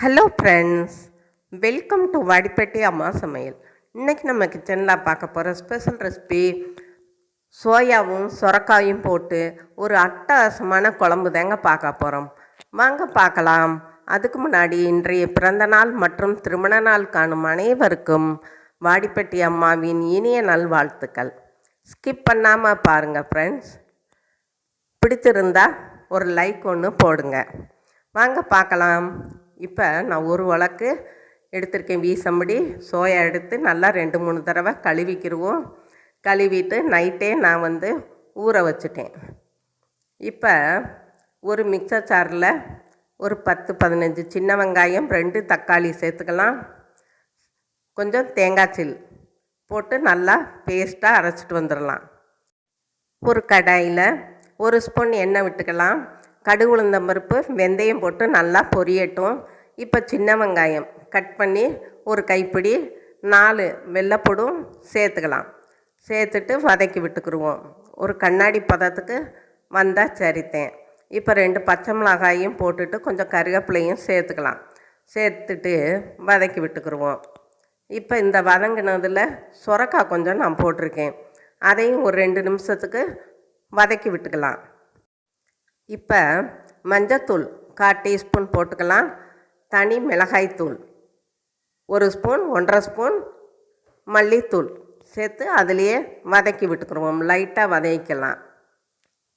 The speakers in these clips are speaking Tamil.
Hello friends welcome to Vadipettai அம்மா சமையல் இன்றைக்கி நம்ம கிச்சனில் பார்க்க போகிற ஸ்பெஷல் ரெசிபி சோயாவும் சுரக்காயும் போட்டு ஒரு அட்டகாசமான குழம்பு தாங்க பார்க்க போகிறோம் வாங்க பார்க்கலாம். அதுக்கு முன்னாடி இன்றைய பிறந்த நாள் மற்றும் திருமண நாள் காணும் அனைவருக்கும் வாடிப்பட்டி அம்மாவின் இனிய நல்வாழ்த்துக்கள். ஸ்கிப் பண்ணாமல் பாருங்கள் ஃப்ரெண்ட்ஸ் பிடிச்சிருந்தா ஒரு லைக் ஒன்று போடுங்க. வாங்க பார்க்கலாம். இப்போ நான் ஒரு வழக்கு எடுத்திருக்கேன் வீசம்படி. சோயா எடுத்து நல்லா ரெண்டு மூணு தடவை கழுவிக்கிடுவோம் கழுவிட்டு நைட்டே நான் வந்து ஊற வச்சுட்டேன். இப்போ ஒரு மிக்சர் சாரில் ஒரு பத்து பதினஞ்சு சின்ன வெங்காயம் ரெண்டு தக்காளி சேர்த்துக்கலாம். கொஞ்சம் தேங்காய் சில் போட்டு நல்லா பேஸ்ட்டாக அரைச்சிட்டு வந்துடலாம் ஒரு கடாயில் ஒரு ஸ்பூன் எண்ணெய் விட்டுக்கலாம். கடுகு உளுந்தம்பருப்பு வெந்தயம் போட்டு நல்லா பொரியட்டும். இப்போ சின்ன வெங்காயம் கட் பண்ணி ஒரு கைப்பிடி நாலு வெள்ளைப்பூடும் சேர்த்துக்கலாம். சேர்த்துட்டு வதக்கி விட்டுக்குருவோம். ஒரு கண்ணாடி பதத்துக்கு வந்தால் சரித்தேன். இப்போ ரெண்டு பச்சை மிளகாயும் போட்டுட்டு கொஞ்சம் கருவேப்பிலையும் சேர்த்துக்கலாம். சேர்த்துட்டு வதக்கி விட்டுக்குருவோம். இப்போ இந்த வதங்கினதில் சுரக்காய் கொஞ்சம் நான் போட்டிருக்கேன். அதையும் ஒரு ரெண்டு நிமிஷத்துக்கு வதக்கி விட்டுக்கலாம். இப்போ மஞ்சத்தூள் கால் டீஸ்பூன் போட்டுக்கலாம். தனி மிளகாய்த்தூள் ஒரு ஸ்பூன் ஒன்றரை ஸ்பூன் மல்லித்தூள் சேர்த்து அதுலேயே வதக்கி விட்டுக்குருவோம். லைட்டாக வதக்கிக்கலாம்.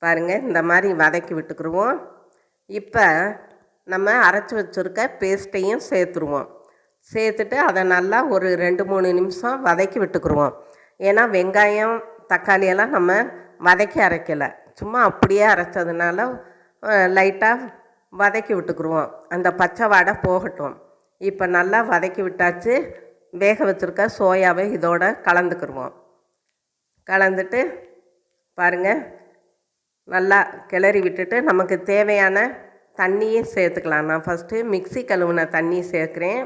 பாருங்கள் இந்த மாதிரி வதக்கி விட்டுக்குருவோம். இப்போ நம்ம அரைச்சி வச்சுருக்க பேஸ்ட்டையும் சேர்த்துருவோம். சேர்த்துட்டு அதை நல்லா ஒரு ரெண்டு மூணு நிமிஷம் வதக்கி விட்டுக்குருவோம். ஏன்னா வெங்காயம் தக்காளியெல்லாம் நம்ம வதக்கி அரைக்கலை. சும்மா அப்படியே அரைச்சதுனால லைட்டாக வதக்கி விட்டுக்குருவோம். அந்த பச்சை வாடை போகட்டும். இப்போ நல்லா வதக்கி விட்டாச்சு. வேக வச்சுருக்க சோயாவை இதோட கலந்துக்கிருவோம். கலந்துட்டு பாருங்கள் நல்லா கிளறி விட்டுட்டு நமக்கு தேவையான தண்ணியும் சேர்த்துக்கலாம். நான் ஃபஸ்ட்டு மிக்சி கழுவுன தண்ணி சேர்க்குறேன்.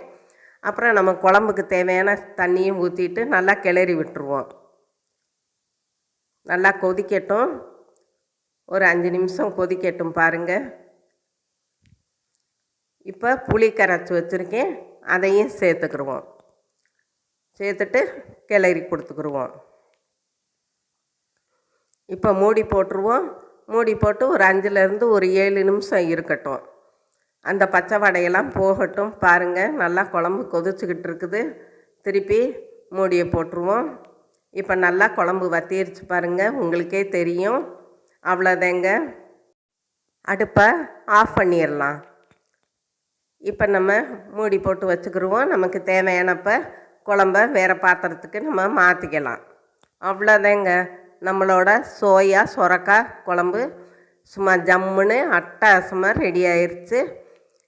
அப்புறம் நம்ம குழம்புக்கு தேவையான தண்ணியும் ஊற்றிட்டு நல்லா கிளறி விட்டுருவோம். நல்லா கொதிக்கட்டும். ஒரு அஞ்சு நிமிஷம் கொதிக்கட்டும் பாருங்கள் இப்போ புளி கரைச்சி வச்சுருக்கேன். அதையும் சேர்த்துக்கிருவோம். சேர்த்துட்டு கிளறி கொடுத்துக்குருவோம். இப்போ மூடி போட்டுருவோம். மூடி போட்டு ஒரு அஞ்சுலேருந்து ஒரு ஏழு நிமிஷம் இருக்கட்டும். அந்த பச்சை வடையெல்லாம் போகட்டும் பாருங்கள் நல்லா குழம்பு கொதிச்சுக்கிட்டு இருக்குது. திருப்பி மூடியை போட்டுருவோம். இப்போ நல்லா குழம்பு வத்திருச்சு பாருங்கள் உங்களுக்கே தெரியும். அவ்வளோதாங்க. அடுப்பை ஆஃப் பண்ணிடலாம். இப்போ நம்ம மூடி போட்டு வச்சுக்கிடுவோம் நமக்கு தேவையானப்ப குழம்ப வேறு பாத்திரத்துக்கு நம்ம மாற்றிக்கலாம் அவ்வளோதாங்க. நம்மளோட சோயா சுரக்காய் குழம்பு சும்மா ஜம்முன்னு அட்டாசமாக ரெடி ஆயிடுச்சு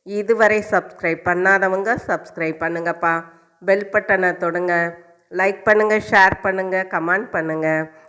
இதுவரை சப்ஸ்கிரைப் பண்ணாதவங்க சப்ஸ்கிரைப் பண்ணுங்கப்பா. பெல் பட்டனை தொடுங்க. லைக் பண்ணுங்கள் ஷேர் பண்ணுங்கள் கமெண்ட் பண்ணுங்கள்